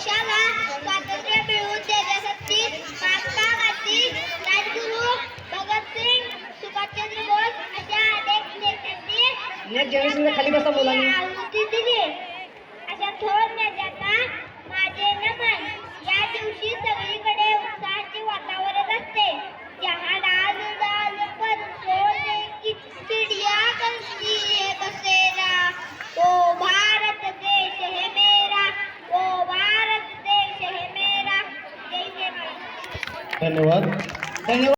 देशाला स्वातंत्र्य मिळवून देण्यासाठी महात्मा गांधी राजगुरू भगतसिंग सुभाषचंद्र बोस अशा अनेक नेत्यांनी खाली बसा मुलांनी. आहुती दिली. धन्यवाद धन्यवाद